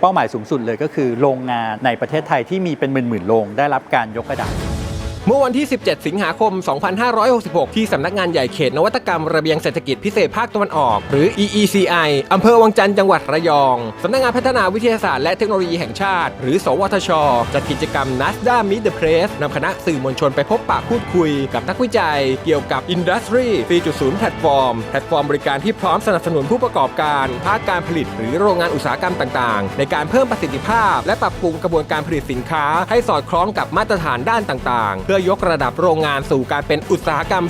เป้าหมายสูงสุดเลยก็คือโรงงานในประเทศไทยที่มีเป็นหมื่นๆโรงได้รับการยกระดับ เมื่อวันที่ 17 สิงหาคม 2566 ที่สำนักงานใหญ่เขตนวัตกรรมระเบียงเศรษฐกิจพิเศษภาคตะวันออก หรือ EECI อำเภอวังจันทร์จังหวัดระยอง สำนักงานพัฒนาวิทยาศาสตร์และเทคโนโลยีแห่งชาติ หรือ สวทช จัดกิจกรรม NASDA Meet the Press นำคณะสื่อมวลชนไปพบปะพูดคุยกับนักวิจัย เกี่ยวกับ Industry 4.0 แพลตฟอร์ม แพลตฟอร์มบริการที่พร้อมสนับสนุนผู้ประกอบการ ภาคการผลิต หรือโรงงานอุตสาหกรรมต่างๆ ในการเพิ่มประสิทธิภาพ และปรับปรุงกระบวนการผลิตสินค้า ให้สอดคล้องกับมาตรฐานด้านต่างๆพื่อยกระดับโรงงานสู่การเป็นอุตสาหกรรม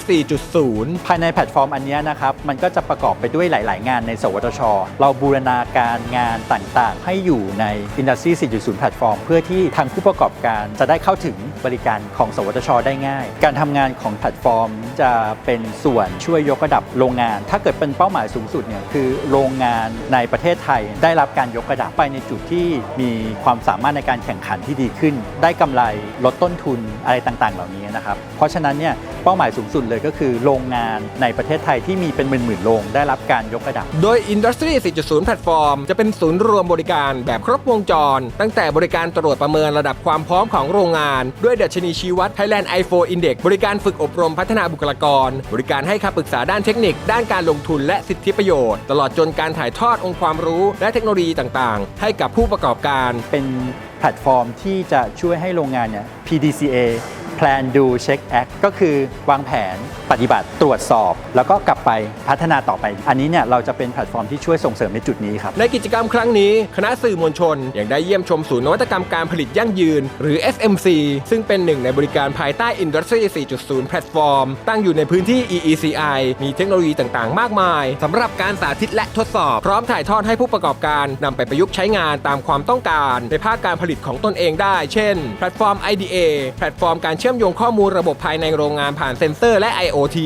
4.0 ภายในแพลตฟอร์มอันนี้นะครับ มันก็จะประกอบไปด้วยหลาย ๆ งานใน สวทช เราบูรณาการงานต่าง ๆ ให้อยู่ใน Industry 4.0 แพลตฟอร์ม เพื่อที่ทางผู้ประกอบการจะได้เข้าถึงบริการของ สวทช ได้ง่าย การทำงานของแพลตฟอร์มจะเป็นส่วนช่วยยกระดับโรงงาน ถ้าเกิดเป็นเป้าหมายสูงสุดเนี่ยคือโรงงานในประเทศไทย ได้รับการยกระดับไปในจุดที่มีความสามารถในการแข่งขันที่ดีขึ้น ได้กำไรลดต้นทุนอะไรต่างๆเหล่านี้นะครับ เพราะฉะนั้นเนี่ยเป้าหมายสูงสุดเลยก็คือโรงงานในประเทศไทยที่มีเป็นหมื่นๆโรงได้รับการยกระดับ โดย Industry 4.0 แพลตฟอร์ม จะเป็นศูนย์รวมบริการแบบครบวงจร ตั้งแต่บริการตรวจประเมินระดับความพร้อมของโรงงาน ด้วยดัชนีชี้วัด Thailand i4 Index บริการฝึกอบรมพัฒนาบุคลากร บริการให้คำปรึกษาด้านเทคนิค ด้านการลงทุนและสิทธิประโยชน์ ตลอดจนการถ่ายทอดองค์ความรู้และเทคโนโลยีต่างๆ ให้กับผู้ประกอบการ เป็นแพลตฟอร์มที่จะช่วยให้โรงงานเนี่ย PDCA Plan Do Check Act ก็คือวางแผนปฏิบัติตรวจสอบ แล้วก็กลับไปพัฒนาต่อไป อันนี้เนี่ยเราจะเป็นแพลตฟอร์มที่ช่วยส่งเสริมในจุดนี้ครับ ในกิจกรรมครั้งนี้ คณะสื่อมวลชน ยังได้เยี่ยมชมศูนย์นวัตกรรมการผลิตยั่งยืน หรือ SMC ซึ่งเป็นหนึ่งในบริการภายใต้ Industry 4.0 แพลตฟอร์ม ตั้งอยู่ในพื้นที่ EECI มีเทคโนโลยีต่างๆ มากมายสำหรับการสาธิตและทดสอบ พร้อมถ่ายทอดให้ผู้ประกอบการนำไปประยุกต์ใช้งานตามความต้องการ ในภาคการผลิตของตนเองได้ เช่น แพลตฟอร์ม IDA แพลตฟอร์มการเชื่อมโยงข้อมูลระบบภายในโรงงานผ่านเซ็นเซอร์และ IoT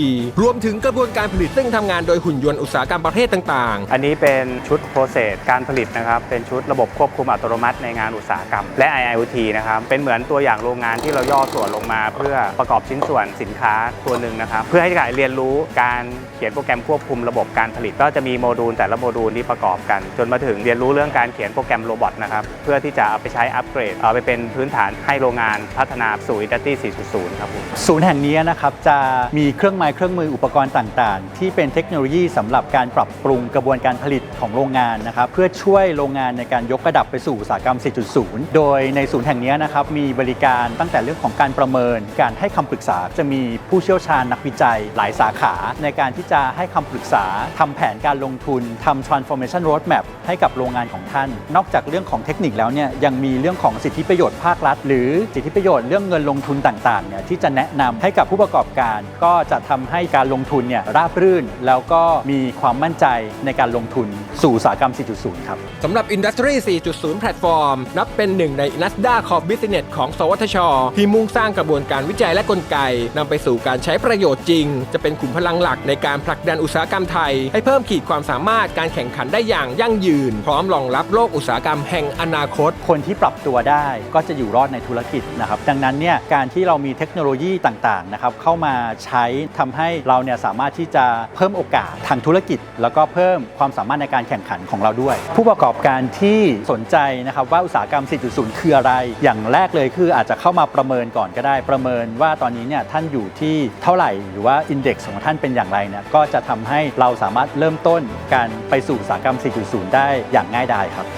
รวมถึงกระบวนการผลิตซึ่งทำงานโดยหุ่นยนต์อุตสาหกรรมประเภทต่างๆ อันนี้เป็นชุดโปรเซสการผลิตนะครับ เป็นชุดระบบควบคุมอัตโนมัติในงานอุตสาหกรรม และ IoT นะครับ เป็นเหมือนตัวอย่างโรงงานที่เราย่อส่วนลงมา เพื่อประกอบชิ้นส่วนสินค้าตัวหนึ่งนะครับ เพื่อให้การเรียนรู้การเขียนโปรแกรมควบคุมระบบการผลิต ก็จะมีโมดูลแต่ละโมดูลที่ประกอบกัน จนมาถึงเรียนรู้เรื่องการเขียนโปรแกรมโรบอทนะครับ เพื่อที่จะเอาไปใช้อัปเกรด เอาไปเป็นพื้นฐานให้โรงงานพัฒนาสู่ Industry 4.0 ครับผมศูนย์แห่งนี้นะครับจะมีเครื่องไม้เครื่องมืออุปกรณ์ต่างๆ ที่เป็นเทคโนโลยีสำหรับการปรับปรุงกระบวนการผลิตของโรงงานนะครับเพื่อช่วยโรงงานในการยกระดับไปสู่อุตสาหกรรม 4.0 โดยในศูนย์แห่งนี้นะครับมีบริการตั้งแต่เรื่องของการประเมิน การให้คำปรึกษาจะมีผู้เชี่ยวชาญนักวิจัย หลายสาขา ในการที่จะให้คำปรึกษาทำแผนการลงทุนทำ transformation roadmap ให้กับโรงงานของท่าน นอกจากเรื่องของเทคนิคแล้วเนี่ยยังมีเรื่องของสิทธิประโยชน์ภาครัฐ หรือสิทธิประโยชน์เรื่องเงินลงทุนต่างๆเนี่ยที่จะแนะนำให้กับผู้ประกอบการ ก็จะทำให้การลงทุนเนี่ยราบรื่น แล้วก็มีความมั่นใจในการลงทุนสู่อุตสาหกรรม 4.0 ครับสำหรับ Industry 4.0 แพลตฟอร์ม นับเป็นหนึ่งใน NASDA Core Business ของ สวทช ที่มุ่งสร้างกระบวนการวิจัยและกลไกนำไปสู่การใช้ประโยชน์จริง จะเป็นขุมพลังหลักในการผลักดันอุตสาหกรรมไทย ให้เพิ่มขีดความสามารถการแข่งขันได้อย่างยั่งยืน พร้อมรองรับโลกอุตสาหกรรมแห่งอนาคต คนที่ปรับตัวได้ก็จะอยู่รอดในธุรกิจนะครับดังนั้นเนี่ยการที่เราเรามีเทคโนโลยีต่างๆนะครับเข้ามาใช้ทำให้เราเนี่ยสามารถที่จะเพิ่มโอกาสทางธุรกิจ แล้วก็เพิ่มความสามารถในการแข่งขันของเราด้วย ผู้ประกอบการที่สนใจนะครับว่าอุตสาหกรรม 4.0 คืออะไร อย่างแรกเลยคืออาจจะเข้ามาประเมินก่อนก็ได้ ประเมินว่าตอนนี้เนี่ยท่านอยู่ที่เท่าไหร่หรือว่าอินเด็กซ์ของท่านเป็นอย่างไรเนี่ยก็จะทำให้เราสามารถเริ่มต้นการไปสู่อุตสาหกรรม 4.0 ได้อย่างง่ายดายครับ